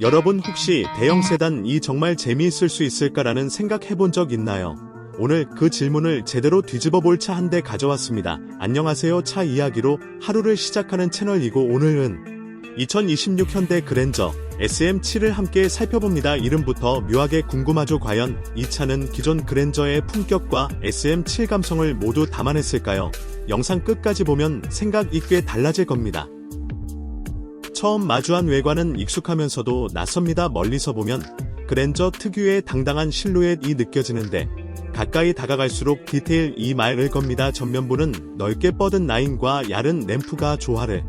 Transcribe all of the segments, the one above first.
여러분 혹시 대형 세단 이 정말 재미있을 수 있을까라는 생각 해 본 적 있나요? 오늘 그 질문을 제대로 뒤집어 볼 차 한 대 가져왔습니다. 안녕하세요. 차 이야기로 하루를 시작하는 채널이고 오늘은 2026 현대 그랜저 SM7을 함께 살펴봅니다. 이름부터 묘하게 궁금하죠. 과연 이 차는 기존 그랜저의 품격과 SM7 감성을 모두 담아냈을까요? 영상 끝까지 보면 생각이 꽤 달라질 겁니다. 처음 마주한 외관은 익숙하면서도 낯섭니다. 멀리서 보면 그랜저 특유의 당당한 실루엣이 느껴지는데 가까이 다가갈수록 디테일 이 말을 겁니다. 전면부는 넓게 뻗은 라인과 야른 램프가 조화를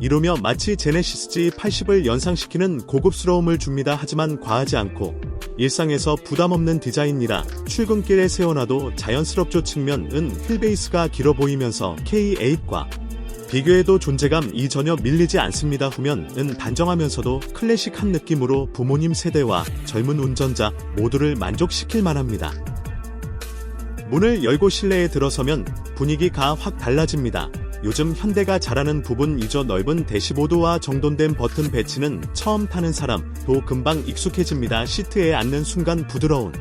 이루며 마치 제네시스 G80을 연상시키는 고급스러움을 줍니다. 하지만 과하지 않고 일상에서 부담 없는 디자인이라 출근길에 세워놔도 자연스럽죠. 측면은 휠베이스가 길어 보이면서 K8과 비교해도 존재감 이 전혀 밀리지 않습니다. 후면은 단정하면서도 클래식한 느낌으로 부모님 세대와 젊은 운전자 모두를 만족시킬 만합니다. 문을 열고 실내에 들어서면 분위기가 확 달라집니다. 요즘 현대가 잘하는 부분이죠. 넓은 대시보드와 정돈된 버튼 배치는 처음 타는 사람도 금방 익숙해집니다. 시트에 앉는 순간 부드러운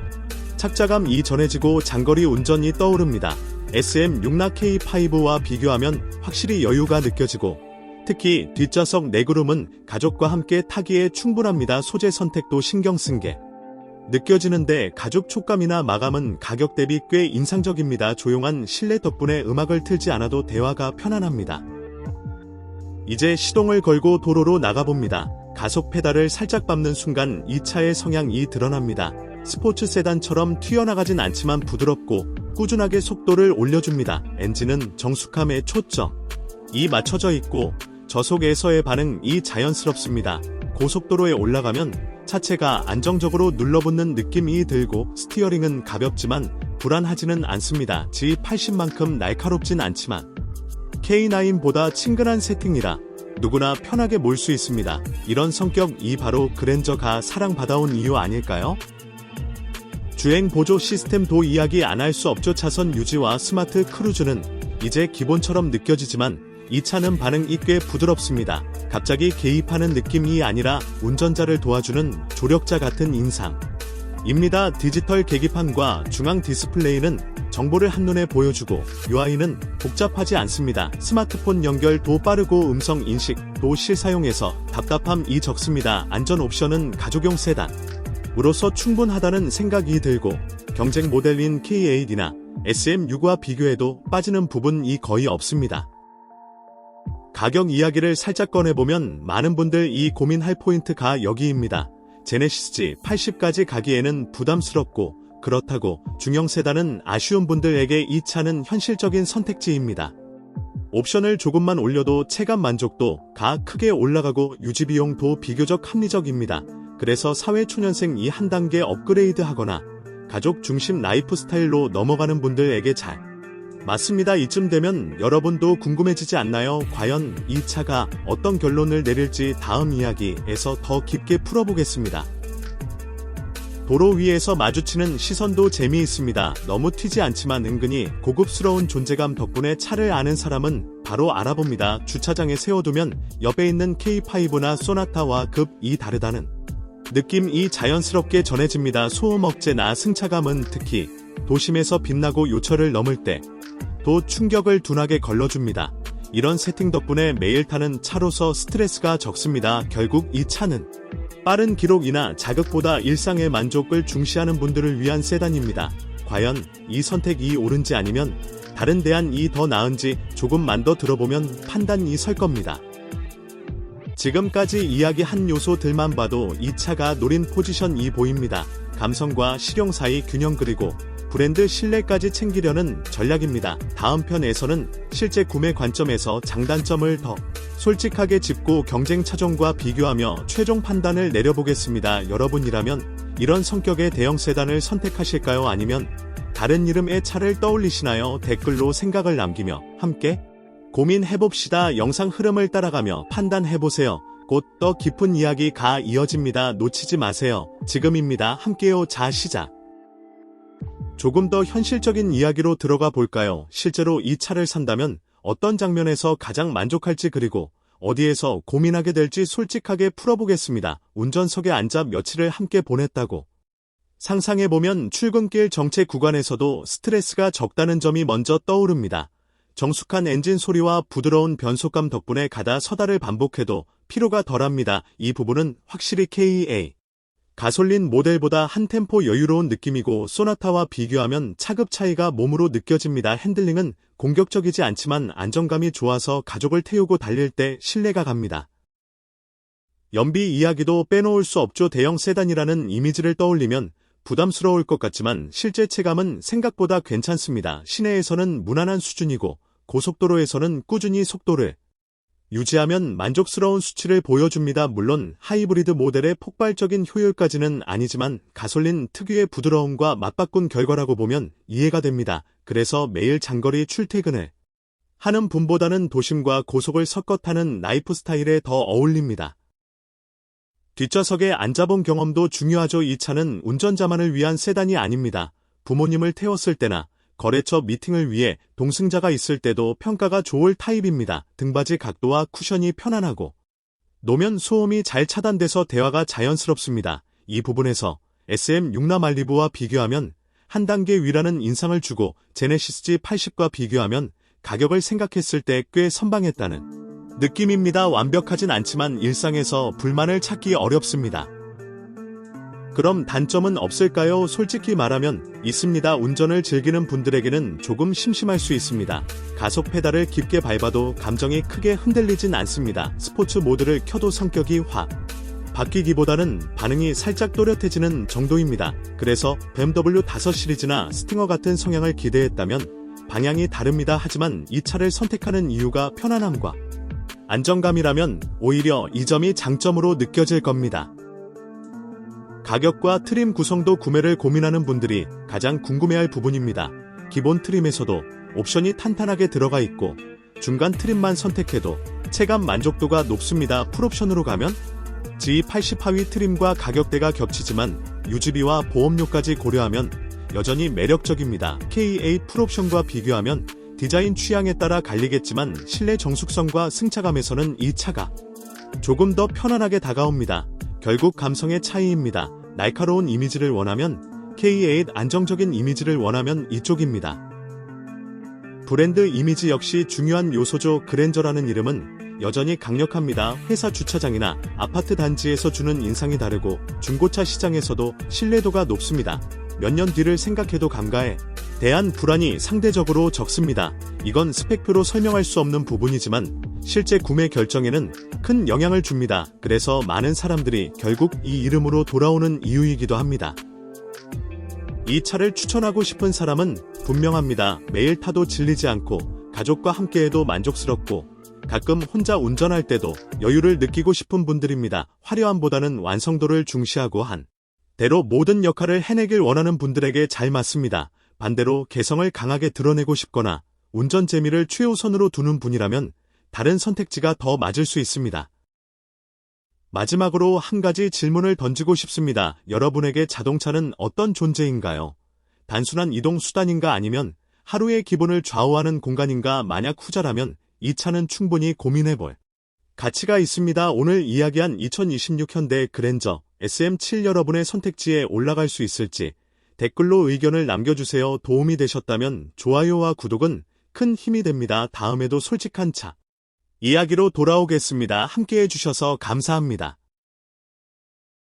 착자감이 전해지고 장거리 운전이 떠오릅니다. SM6나 K5와 비교하면 확실히 여유가 느껴지고 특히 뒷좌석 내구름은 가족과 함께 타기에 충분합니다. 소재 선택도 신경 쓴 게 느껴지는데 가죽 촉감이나 마감은 가격 대비 꽤 인상적입니다. 조용한 실내 덕분에 음악을 틀지 않아도 대화가 편안합니다. 이제 시동을 걸고 도로로 나가봅니다. 가속 페달을 살짝 밟는 순간 이 차의 성향이 드러납니다. 스포츠 세단처럼 튀어나가진 않지만 부드럽고 꾸준하게 속도를 올려줍니다. 엔진은 정숙함에 초점. 이 맞춰져 있고 저속에서의 반응이 자연스럽습니다. 고속도로에 올라가면 차체가 안정적으로 눌러붙는 느낌이 들고 스티어링은 가볍지만 불안하지는 않습니다. G80만큼 날카롭진 않지만 K9보다 친근한 세팅이라 누구나 편하게 몰 수 있습니다. 이런 성격이 바로 그랜저가 사랑받아온 이유 아닐까요? 주행 보조 시스템도 이야기 안 할 수 없죠. 차선 유지와 스마트 크루즈는 이제 기본처럼 느껴지지만 이 차는 반응이 꽤 부드럽습니다. 갑자기 개입하는 느낌이 아니라 운전자를 도와주는 조력자 같은 인상. 입니다. 디지털 계기판과 중앙 디스플레이는 정보를 한눈에 보여주고 UI는 복잡하지 않습니다. 스마트폰 연결도 빠르고 음성 인식도 실사용해서 답답함이 적습니다. 안전 옵션은 가족용 세단. 으로서 충분하다는 생각이 들고 경쟁 모델인 K8이나 SM6와 비교해도 빠지는 부분이 거의 없습니다. 가격 이야기를 살짝 꺼내보면 많은 분들 이 고민할 포인트가 여기입니다. 제네시스 G80까지 가기에는 부담스럽고 그렇다고 중형 세단은 아쉬운 분들에게 이 차는 현실적인 선택지입니다. 옵션을 조금만 올려도 체감 만족도 가 크게 올라가고 유지비용도 비교적 합리적입니다. 그래서 사회초년생 이 한 단계 업그레이드 하거나 가족 중심 라이프 스타일로 넘어가는 분들에게 잘 맞습니다. 이쯤 되면 여러분도 궁금해지지 않나요? 과연 이 차가 어떤 결론을 내릴지 다음 이야기에서 더 깊게 풀어보겠습니다. 도로 위에서 마주치는 시선도 재미있습니다. 너무 튀지 않지만 은근히 고급스러운 존재감 덕분에 차를 아는 사람은 바로 알아봅니다. 주차장에 세워두면 옆에 있는 K5나 소나타와 급이 다르다는 느낌이 자연스럽게 전해집니다. 소음 억제나 승차감은 특히 도심에서 빛나고 요철을 넘을 때 또 충격을 둔하게 걸러줍니다. 이런 세팅 덕분에 매일 타는 차로서 스트레스가 적습니다. 결국 이 차는 빠른 기록이나 자극보다 일상의 만족을 중시하는 분들을 위한 세단입니다. 과연 이 선택이 옳은지 아니면 다른 대안이 더 나은지 조금만 더 들어보면 판단이 설 겁니다. 지금까지 이야기한 요소들만 봐도 이 차가 노린 포지션이 보입니다. 감성과 실용 사이 균형 그리고 브랜드 신뢰까지 챙기려는 전략입니다. 다음 편에서는 실제 구매 관점에서 장단점을 더 솔직하게 짚고 경쟁 차종과 비교하며 최종 판단을 내려보겠습니다. 여러분이라면 이런 성격의 대형 세단을 선택하실까요? 아니면 다른 이름의 차를 떠올리시나요? 댓글로 생각을 남기며 함께 고민해봅시다. 영상 흐름을 따라가며 판단해보세요. 곧 더 깊은 이야기 가 이어집니다. 놓치지 마세요. 지금입니다. 함께요. 자, 시작. 조금 더 현실적인 이야기로 들어가 볼까요? 실제로 이 차를 산다면 어떤 장면에서 가장 만족할지 그리고 어디에서 고민하게 될지 솔직하게 풀어보겠습니다. 운전석에 앉아 며칠을 함께 보냈다고. 상상해보면 출근길 정체 구간에서도 스트레스가 적다는 점이 먼저 떠오릅니다. 정숙한 엔진 소리와 부드러운 변속감 덕분에 가다 서다를 반복해도 피로가 덜합니다. 이 부분은 확실히 KA. 가솔린 모델보다 한 템포 여유로운 느낌이고 소나타와 비교하면 차급 차이가 몸으로 느껴집니다. 핸들링은 공격적이지 않지만 안정감이 좋아서 가족을 태우고 달릴 때 신뢰가 갑니다. 연비 이야기도 빼놓을 수 없죠. 대형 세단이라는 이미지를 떠올리면 부담스러울 것 같지만 실제 체감은 생각보다 괜찮습니다. 시내에서는 무난한 수준이고 고속도로에서는 꾸준히 속도를 유지하면 만족스러운 수치를 보여줍니다. 물론 하이브리드 모델의 폭발적인 효율까지는 아니지만 가솔린 특유의 부드러움과 맞바꾼 결과라고 보면 이해가 됩니다. 그래서 매일 장거리 출퇴근을 하는 분보다는 도심과 고속을 섞어 타는 라이프 스타일에 더 어울립니다. 뒷좌석에 앉아본 경험도 중요하죠. 이 차는 운전자만을 위한 세단이 아닙니다. 부모님을 태웠을 때나 거래처 미팅을 위해 동승자가 있을 때도 평가가 좋을 타입입니다. 등받이 각도와 쿠션이 편안하고 노면 소음이 잘 차단돼서 대화가 자연스럽습니다. 이 부분에서 SM6나 말리부와 비교하면 한 단계 위라는 인상을 주고 제네시스 G80과 비교하면 가격을 생각했을 때 꽤 선방했다는 느낌입니다. 완벽하진 않지만 일상에서 불만을 찾기 어렵습니다. 그럼 단점은 없을까요? 솔직히 말하면 있습니다. 운전을 즐기는 분들에게는 조금 심심할 수 있습니다. 가속 페달을 깊게 밟아도 감정이 크게 흔들리진 않습니다. 스포츠 모드를 켜도 성격이 확 바뀌기보다는 반응이 살짝 또렷해지는 정도입니다. 그래서 BMW 5 시리즈나 스팅어 같은 성향을 기대했다면 방향이 다릅니다. 하지만 이 차를 선택하는 이유가 편안함과 안정감이라면 오히려 이 점이 장점으로 느껴질 겁니다. 가격과 트림 구성도 구매를 고민하는 분들이 가장 궁금해할 부분입니다. 기본 트림에서도 옵션이 탄탄하게 들어가 있고 중간 트림만 선택해도 체감 만족도가 높습니다. 풀옵션으로 가면 G80 하위 트림과 가격대가 겹치지만 유지비와 보험료까지 고려하면 여전히 매력적입니다. KA 풀옵션과 비교하면 디자인 취향에 따라 갈리겠지만 실내 정숙성과 승차감에서는 이 차가 조금 더 편안하게 다가옵니다. 결국 감성의 차이입니다. 날카로운 이미지를 원하면 K8 안정적인 이미지를 원하면 이쪽입니다. 브랜드 이미지 역시 중요한 요소죠. 그랜저라는 이름은 여전히 강력합니다. 회사 주차장이나 아파트 단지에서 주는 인상이 다르고 중고차 시장에서도 신뢰도가 높습니다. 몇 년 뒤를 생각해도 감가에 대한 불안이 상대적으로 적습니다. 이건 스펙표로 설명할 수 없는 부분이지만 실제 구매 결정에는 큰 영향을 줍니다. 그래서 많은 사람들이 결국 이 이름으로 돌아오는 이유이기도 합니다. 이 차를 추천하고 싶은 사람은 분명합니다. 매일 타도 질리지 않고 가족과 함께해도 만족스럽고 가끔 혼자 운전할 때도 여유를 느끼고 싶은 분들입니다. 화려함보다는 완성도를 중시하고 한 대로 모든 역할을 해내길 원하는 분들에게 잘 맞습니다. 반대로 개성을 강하게 드러내고 싶거나 운전 재미를 최우선으로 두는 분이라면 다른 선택지가 더 맞을 수 있습니다. 마지막으로 한 가지 질문을 던지고 싶습니다. 여러분에게 자동차는 어떤 존재인가요? 단순한 이동 수단인가 아니면 하루의 기분을 좌우하는 공간인가 만약 후자라면 이 차는 충분히 고민해볼 가치가 있습니다. 오늘 이야기한 2026 현대 그랜저 SM7 여러분의 선택지에 올라갈 수 있을지 댓글로 의견을 남겨주세요. 도움이 되셨다면 좋아요와 구독은 큰 힘이 됩니다. 다음에도 솔직한 차 이야기로 돌아오겠습니다. 함께 해 주셔서 감사합니다.